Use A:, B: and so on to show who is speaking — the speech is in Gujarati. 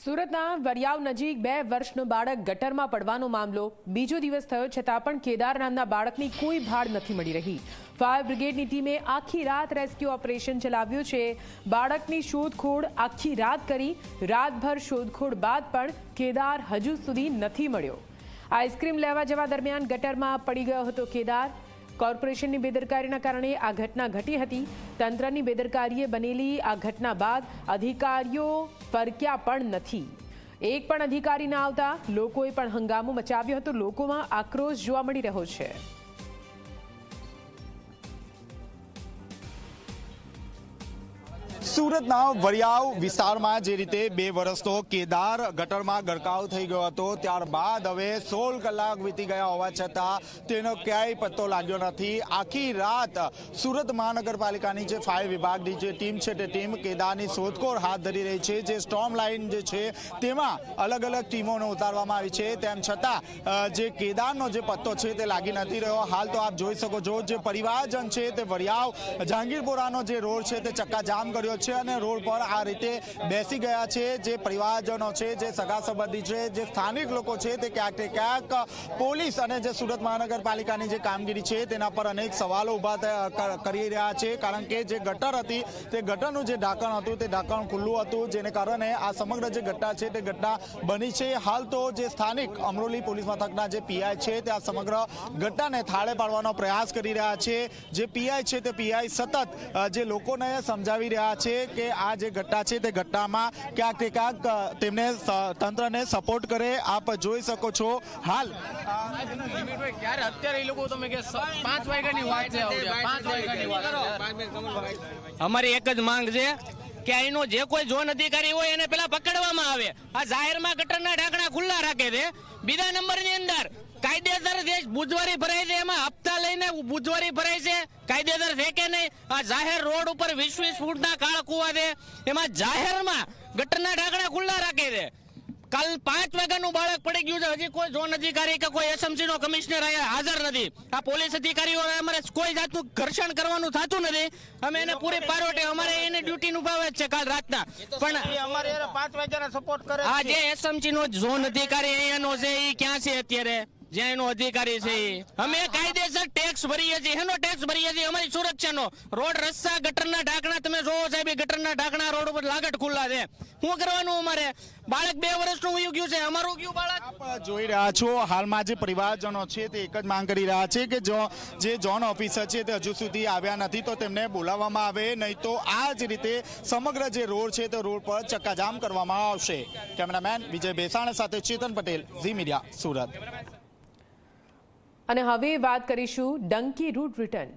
A: સુરતના વરિયાવ નજીક બે વર્ષનો બાળક ગટરમાં પડવાનો મામલો. બીજો દિવસ થયો છતાં પણ કેદાર નામના બાળકની કોઈ ભાડ નથી મળી રહી. ફાયર બ્રિગેડની ટીમે આખી રાત રેસ્ક્યુ ઓપરેશન ચલાવ્યું છે. બાળકની શોધખોળ આખી રાત કરી, રાતભર શોધખોળ બાદ પણ કેદાર હજુ સુધી નથી મળ્યો. આઈસ્ક્રીમ લેવા જવા દરમિયાન ગટરમાં પડી ગયો હતો કેદાર. કોર્પોરેશનની બેદરકારીના કારણે આ ઘટના ઘટી હતી. તંત્રની બેદરકારીએ બનેલી આ ઘટના બાદ અધિકારીઓ ફરક્યા પણ નથી. એક પણ અધિકારી ના આવતા, લોકોએ પણ હંગામો મચાવ્યો હતો. લોકોમાં આક્રોશ જોવા મળી રહ્યો છે.
B: સુરતના વરિયાવ વિસ્તારમાં જે રીતે બે વર્ષનો કેદાર ગટરમાં ગરકાવ થઈ ગયો હતો, ત્યારબાદ હવે સોળ કલાક વીતી ગયા હોવા છતાં તેનો ક્યાંય પત્તો લાગ્યો નથી. આખી રાત સુરત મહાનગરપાલિકાની જે ફાયર વિભાગની જે ટીમ છે તે ટીમ કેદારની શોધખોળ હાથ ધરી રહી છે. જે સ્ટોમ લાઇન જે છે તેમાં અલગ અલગ ટીમોને ઉતારવામાં આવી છે. તેમ છતાં જે કેદારનો જે પત્તો છે તે લાગી નથી રહ્યો. હાલ તો આપ જોઈ શકો છો, જે પરિવારજન છે તે વરિયાવ, જહાંગીરપુરાનો જે રોડ છે તે ચક્કાજામ કર્યો છે અને રોડ પર આ રીતે બેસી ગયા છે. જે પરિવારજનો છે, જે સગા સંબંધી છે, જે સ્થાનિક લોકો છે તે ક્યાંક ક્યાંક પોલીસ અને જે સુરત મહાનગરપાલિકાની જે કામગીરી છે તેના પર અનેક સવાલો ઊભા કરી રહ્યા છે. કારણ કે જે ગટર હતી, તે ગટરનું જે ઢાંકણ હતું, તે ઢાંકણ ખુલ્લું હતું, જેને કારણે આ સમગ્ર જે ઘટના છે તે ઘટના બની છે. હાલ તો જે સ્થાનિક અમરોલી પોલીસ મથકના જે પીઆઈ છે તે આ સમગ્ર ઘટનાને થાળે પાડવાનો પ્રયાસ કરી રહ્યા છે. જે પીઆઈ છે તે પીઆઈ સતત જે લોકોને સમજાવી રહ્યા છે કે આ જે ઘટના છે તે ઘટનામાં ક્યાંક ક્યાંક તેમને તંત્રને સપોર્ટ કરે, આપ જોઈ શકો છો હાલ
C: ક્યારે અત્યારે એ લોકો તમે કે પાંચ વાગ્યાની વાત છે છે. અમારી એક જ માંગ છે કે અહીંનો જે કોઈ ઝોન અધિકારી હોય એને પેલા પકડવામાં આવે આ જાહેરમાં ગટરના ઢાંકણા ખુલ્લા રાખે છે બીજા નંબરની અંદર કાયદેસર જે બુજવારી ભરાય છે, એમાં હપ્તા બુજવારી ભરાય છે. કાયદેસર છે કે નહીં? આ જાહેર રોડ ઉપર વીસ વીસ ફૂટના કાળ કુવા છે. એમાં જાહેરમાં ગટરના ઢાંકણા ખુલ્લા રાખે છે. કાલ પાંચ વાગ્યાનું બાળક પડી ગયું છે. હજી કોઈ ઝોન અધિકારી કે કોઈ એસએમસી નો કમિશનર અહીંયા હાજર નથી. આ પોલીસ અધિકારીઓ અમારે કોઈ જાતનું ઘર્ષણ કરવાનું થતું નથી. અમે એને પૂરી પારોટે અમારે એને ડ્યુટી નિભાવે છે કાલ રાતના. પણ
D: અમારે પાંચ વાગ્યાના સપોર્ટ કરે
C: આ જે એસએમસી નો ઝોન અધિકારી અહીંયાનો છે એ ક્યાં છે અત્યારે? જ્યાં એનો અધિકારી છે. અમે કાયદેસર ટેક્સ ભરીએ છીએ. એનો ટેક્સ ભરીએ છીએ? અમારી સુરક્ષાનો. રોડ રસ્તા ગટરના ઢાંકણા. તમે જોવો સાહેબ ગટરના ઢાંકણા રોડ ઉપર લાગટ ખુલ્લા છે. શું કરવાનું અમારે? બાળક બે વર્ષનું વયું ગયું છે. અમારું ગયું બાળક?
B: જોઈ રહ્યા છો, હાલમાં જે પરિવારજનો છે તે એક જ માંગ કરી રહ્યા છે કે જો, જે જોન ઓફિસર છે તે હજુ સુધી આવ્યા નથી, તો તેમને બોલાવવામાં આવે, નહીં તો આ જ રીતે સમગ્ર જે રોડ છે તે રોડ પર ચક્કાજામ કરવામાં આવશે. કેમેરામેન વિજય બેસાણ સાથે ચેતન પટેલ, ઝી મીડિયા, સુરત.
A: અને હવે વાત કરીશું ડંકી રૂટ રિટર્ન.